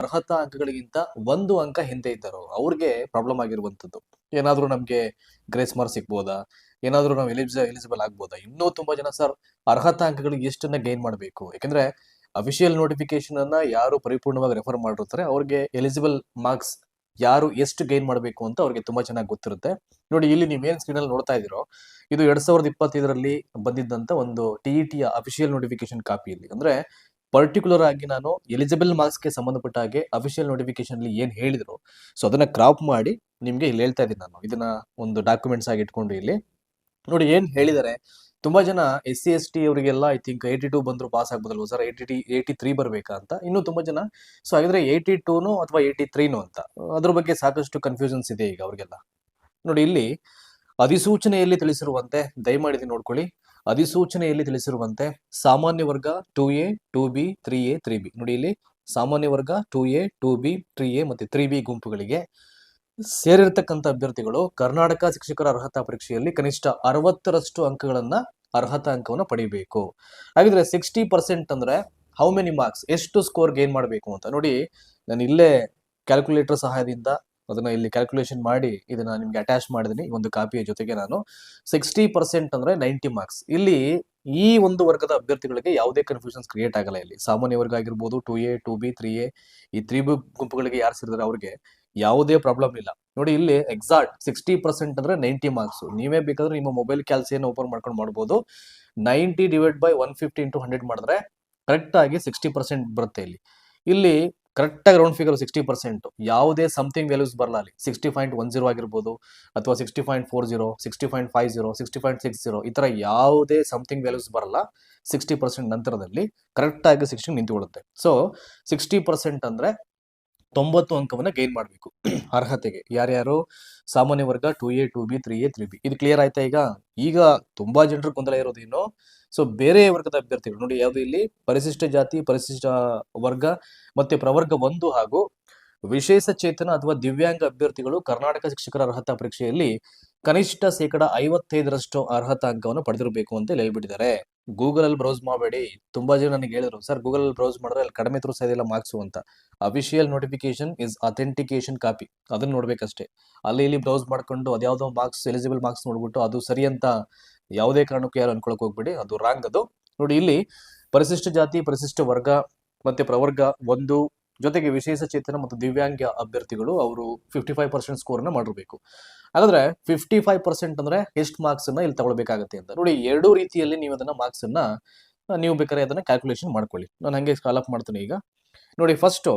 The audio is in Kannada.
ಅರ್ಹತಾ ಅಂಕಗಳಿಗಿಂತ ಒಂದು ಅಂಕ ಹಿಂದೆ ಇದ್ದಾರೋ ಅವ್ರಿಗೆ ಪ್ರಾಬ್ಲಮ್ ಆಗಿರುವಂತದ್ದು ಏನಾದರೂ ನಮ್ಗೆ ಗ್ರೇಸ್ ಮಾರ್ಕ್ ಸಿಗ್ಬೋದಾ? ಏನಾದರೂ ನಾವು ಎಲಿಜಿಬ ಎಲಿಜಿಬಲ್ ಆಗ್ಬೋದಾ? ಇನ್ನೂ ತುಂಬಾ ಜನ, ಸರ್, ಅರ್ಹತಾ ಅಂಕಗಳಿಗೆ ಎಷ್ಟನ್ನ ಗೈನ್ ಮಾಡಬೇಕು? ಯಾಕಂದ್ರೆ ಅಫಿಷಿಯಲ್ ನೋಟಿಫಿಕೇಶನ್ ಅನ್ನ ಯಾರು ಪರಿಪೂರ್ಣವಾಗಿ ರೆಫರ್ ಮಾಡಿರ್ತಾರೆ, ಅವ್ರಿಗೆ ಎಲಿಜಿಬಲ್ ಮಾರ್ಕ್ಸ್ ಯಾರು ಎಷ್ಟು ಗೈನ್ ಮಾಡಬೇಕು ಅಂತ ಅವ್ರಿಗೆ ತುಂಬಾ ಚೆನ್ನಾಗಿ ಗೊತ್ತಿರುತ್ತೆ. ನೋಡಿ, ಇಲ್ಲಿ ನೀವು ಏನ್ ಸ್ಕ್ರೀನ್ ಅಲ್ಲಿ ನೋಡ್ತಾ ಇದ್ದೀರೋ, ಇದು ಎರಡ್ ಸಾವಿರದ ಇಪ್ಪತ್ತೈದರಲ್ಲಿ ಬಂದಿದ್ದಂತ ಒಂದು ಟಿ ಇ ಟಿಯ ಅಫಿಷಿಯಲ್ ನೋಟಿಫಿಕೇಶನ್ ಕಾಪಿ ಇಲ್ಲಿ. ಅಂದ್ರೆ ಪರ್ಟಿಕ್ಯುಲರ್ ಆಗಿ ನಾನು ಎಲಿಜಿಬಲ್ ಮಾರ್ಕ್ಸ್ಗೆ ಸಂಬಂಧಪಟ್ಟ ಹಾಗೆ ಅಫಿಷಿಯಲ್ ನೋಟಿಫಿಕೇಶನ್ ಅಲ್ಲಿ ಏನ್ ಹೇಳಿದ್ರು ಸೊ ಅದನ್ನ ಕ್ರಾಪ್ ಮಾಡಿ ನಿಮ್ಗೆ ಇಲ್ಲಿ ಹೇಳ್ತಾ ಇದ್ದೀನಿ ನಾನು. ಇದನ್ನ ಒಂದು ಡಾಕ್ಯುಮೆಂಟ್ಸ್ ಆಗಿ ಇಟ್ಕೊಂಡು ಇಲ್ಲಿ. ನೋಡಿ ಏನ್ ಹೇಳಿದ್ದಾರೆ ತುಂಬಾ ಜನ ಎಸ್ ಸಿ ಎಸ್ ಟಿ ಅವರಿಗೆಲ್ಲ ಐ ಥಿಂಕ್ ಏಯ್ಟಿ ಟೂ ಬಂದ್ರು ಪಾಸ್ ಆಗ್ಬೋದಲ್ವ sir eighty T eighty three ಬರ್ಬೇಕಾ ಅಂತ? ಇನ್ನು ತುಂಬಾ ಜನ ಸೊ ಹಾಗಿದ್ರೆ ಏಯ್ಟಿ ಟೂನು ಅಥವಾ ಏಯ್ಟಿ ತ್ರೀನು ಅಂತ? ಅದ್ರ ಬಗ್ಗೆ ಸಾಕಷ್ಟು ಕನ್ಫ್ಯೂಷನ್ಸ್ ಇದೆ ಈಗ ಅವ್ರಿಗೆಲ್ಲ. ನೋಡಿ ಇಲ್ಲಿ ಅಧಿಸೂಚನೆಯಲ್ಲಿ ತಿಳಿಸಿರುವಂತೆ, ದಯಮಾಡಿ ನೋಡ್ಕೊಳ್ಳಿ. ಅಧಿಸೂಚನೆಯಲ್ಲಿ ತಿಳಿಸಿರುವಂತೆ ಸಾಮಾನ್ಯ ವರ್ಗ two A two B three A three B ನೋಡಿ ಇಲ್ಲಿ ಸಾಮಾನ್ಯ ವರ್ಗ two A two B three A ಮತ್ತೆ ತ್ರೀ ಬಿ ಗುಂಪುಗಳಿಗೆ ಸೇರಿರ್ತಕ್ಕಂಥ ಅಭ್ಯರ್ಥಿಗಳು ಕರ್ನಾಟಕ ಶಿಕ್ಷಕರ ಅರ್ಹತಾ ಪರೀಕ್ಷೆಯಲ್ಲಿ ಕನಿಷ್ಠ ಅರವತ್ತರಷ್ಟು ಅಂಕಗಳನ್ನ ಅರ್ಹತಾ ಅಂಕವನ್ನು ಪಡಿಬೇಕು. ಹಾಗಿದ್ರೆ ಸಿಕ್ಸ್ಟಿ ಪರ್ಸೆಂಟ್ ಅಂದ್ರೆ ಹೌ ಮೆನಿ ಮಾರ್ಕ್ಸ್ ಎಷ್ಟು ಸ್ಕೋರ್ ಗೇನ್ ಮಾಡಬೇಕು ಅಂತ. ನೋಡಿ, ನಾನು ಇಲ್ಲೇ ಕ್ಯಾಲ್ಕುಲೇಟರ್ ಸಹಾಯದಿಂದ ಅದನ್ನ ಇಲ್ಲಿ ಕ್ಯಾಲ್ಕುಲೇಷನ್ ಮಾಡಿ ಇದನ್ನ ನಿಮ್ಗೆ ಅಟ್ಯಾಚ್ ಮಾಡಿದೀನಿ ಒಂದು ಕಾಪಿಯ ಜೊತೆಗೆ ನಾನು ಸಿಕ್ಸ್ಟಿ ಪರ್ಸೆಂಟ್ ಅಂದ್ರೆ ನೈಂಟಿ ಮಾರ್ಕ್ಸ್ ಇಲ್ಲಿ ಈ ಒಂದು ವರ್ಗದ ಅಭ್ಯರ್ಥಿಗಳಿಗೆ ಯಾವುದೇ ಕನ್ಫ್ಯೂಷನ್ಸ್ ಕ್ರಿಯೇಟ್ ಆಗಲ್ಲ ಇಲ್ಲಿ. ಸಾಮಾನ್ಯ ವರ್ಗ ಆಗಿರ್ಬೋದು two A two B three A ಈ ತ್ರೀ ಬಿ ಗುಂಪುಗಳಿಗೆ ಯಾರು ಸೇರಿದ್ರೆ ಅವ್ರಿಗೆ ಯಾವುದೇ ಪ್ರಾಬ್ಲಮ್ ಇಲ್ಲ. ನೋಡಿ ಇಲ್ಲಿ ಎಕ್ಸಾಕ್ಟ್ ಸಿಕ್ಸ್ಟಿ ಪರ್ಸೆಂಟ್ ಅಂದ್ರೆ ನೈಂಟಿ ಮಾರ್ಕ್ಸ್ ನೀವೇ ಬೇಕಾದ್ರೆ ನಿಮ್ಮ ಮೊಬೈಲ್ ಕ್ಯಾಲ್ಸಿಯನ್ನು ಓಪನ್ ಮಾಡ್ಕೊಂಡು ಮಾಡ್ಬೋದು. Ninety divide by one fifty into hundred ಮಾಡಿದ್ರೆ ಕರೆಕ್ಟ್ ಆಗಿ ಸಿಕ್ಸ್ಟಿ ಪರ್ಸೆಂಟ್ ಬರುತ್ತೆ ಇಲ್ಲಿ. ಇಲ್ಲಿ ಕರೆಕ್ಟ್ ಆಗಿ ರೌಂಡ್ ಫಿಗರ್ ಸಿಕ್ಸ್ಟಿ ಪರ್ಸೆಂಟ್ ಯಾವುದೇ ಸಮಥಿಂಗ್ ವ್ಯಾಲ್ಯೂಸ್ ಬರಲ್ಲ ಅಲ್ಲಿ. ಸಿಕ್ಸ್ಟಿ ಪಾಯಿಂಟ್ ಒನ್ ಜೀರೋ ಆಗಿರ್ಬೋದು, ಅಥವಾ sixty point four zero sixty point five zero sixty point six zero ಈ ತರ ಯಾವುದೇ ಸಮಥಿಂಗ್ ವ್ಯಾಲ್ಯೂಸ್ ಬರಲ್ಲ ಸಿಕ್ಸ್ಟಿ ಪರ್ಸೆಂಟ್ ನಂತರದಲ್ಲಿ. ಕರೆಕ್ಟಾಗಿ ಸಿಕ್ಸ್ಟಿ ನಿಂತುಕೊಳ್ಳುತ್ತೆ ಸೊ ಸಿಕ್ಸ್ಟಿ ಪರ್ಸೆಂಟ್ ಅಂದ್ರೆ ತೊಂಬತ್ತು ಅಂಕವನ್ನ ಗೈನ್ ಮಾಡಬೇಕು. ಅರ್ಹತೆಗೆ. ಯಾರ್ಯಾರು? ಸಾಮಾನ್ಯ ವರ್ಗ two A two B three A three B ಇದು ಕ್ಲಿಯರ್ ಆಯ್ತಾ ಈಗ? ಈಗ ತುಂಬಾ ಜನರು ಗೊಂದಲ ಇರೋದು ಇನ್ನು. ಸೊ ಬೇರೆ ವರ್ಗದ ಅಭ್ಯರ್ಥಿಗಳು, ನೋಡಿ ಯಾವುದು ಇಲ್ಲಿ? ಪರಿಶಿಷ್ಟ ಜಾತಿ, ಪರಿಶಿಷ್ಟ ವರ್ಗ ಮತ್ತೆ ಪ್ರವರ್ಗ ಒಂದು ಹಾಗೂ ವಿಶೇಷ ಚೇತನ ಅಥವಾ ದಿವ್ಯಾಂಗ ಅಭ್ಯರ್ಥಿಗಳು ಕರ್ನಾಟಕ ಶಿಕ್ಷಕರ ಅರ್ಹತಾ ಪರೀಕ್ಷೆಯಲ್ಲಿ ಕನಿಷ್ಠ ಶೇಕಡ ಐವತ್ತೈದರಷ್ಟು ಅರ್ಹತಾ ಅಂಕವನ್ನು ಪಡೆದಿರಬೇಕು ಅಂತ ಹೇಳ್ಬಿಟ್ಟಿದ್ದಾರೆ. ಗೂಗಲ್ ಅಲ್ಲಿ ಬ್ರೌಸ್ ಮಾಡಬೇಡಿ. ತುಂಬಾ ಜನ ನನಗೆ ಹೇಳಿದ್ರು, ಸರ್ ಗೂಗಲ್ ಅಲ್ಲಿ ಬ್ರೌಸ್ ಮಾಡಿದ್ರೆ ಅಲ್ಲಿ ಕಡಿಮೆ ತೋರಿಸ್ತಾ ಮಾರ್ಕ್ಸು ಅಂತ. Official notification is authentication copy ಅದನ್ನ ನೋಡ್ಬೇಕಷ್ಟೇ. ಅಲ್ಲಿ ಇಲ್ಲಿ ಬ್ರೌಸ್ ಮಾಡ್ಕೊಂಡು ಅದ್ಯಾವುದೋ ಮಾರ್ಕ್ಸ್ ಎಲಿಜಿಬಲ್ ಮಾರ್ಕ್ಸ್ ನೋಡ್ಬಿಟ್ಟು ಅದು ಸರಿ ಅಂತ ಯಾವುದೇ ಕಾರಣಕ್ಕೂ ಯಾರು ಅನ್ಕೊಳಕ್ ಹೋಗ್ಬೇಡಿ. ಅದು ರಾಂಗ್ ಅದು. ನೋಡಿ, ಇಲ್ಲಿ ಪರಿಶಿಷ್ಟ ಜಾತಿ, ಪರಿಶಿಷ್ಟ ವರ್ಗ ಮತ್ತೆ ಪ್ರವರ್ಗ ಒಂದು ಜೊತೆಗೆ ವಿಶೇಷ ಚೇತನ ಮತ್ತು ದಿವ್ಯಾಂಗ ಅಭ್ಯರ್ಥಿಗಳು ಅವರು ಫಿಫ್ಟಿ ಫೈವ್ ಪರ್ಸೆಂಟ್ ಸ್ಕೋರ್ನ ಮಾಡಿರಬೇಕು. ಹಾಗಾದ್ರೆ ಫಿಫ್ಟಿ ಫೈವ್ ಪರ್ಸೆಂಟ್ ಅಂದ್ರೆ ಎಷ್ಟು ಮಾರ್ಕ್ಸ್ ಅನ್ನ ಇಲ್ಲಿ ತಗೊಳ್ಬೇಕಾಗತ್ತೆ ಅಂತ. ನೋಡಿ, ಎರಡೂ ರೀತಿಯಲ್ಲಿ ನೀವು ಅದನ್ನ ಮಾರ್ಕ್ಸ್ ಅನ್ನ, ನೀವು ಬೇಕಾದ್ರೆ ಅದನ್ನ ಕ್ಯಾಲ್ಕುಲೇಷನ್ ಮಾಡ್ಕೊಳ್ಳಿ. ನಾನು ಹಂಗೆ ಸ್ಕಾಲಪ್ ಮಾಡ್ತೀನಿ ಈಗ. ನೋಡಿ ಫಸ್ಟ್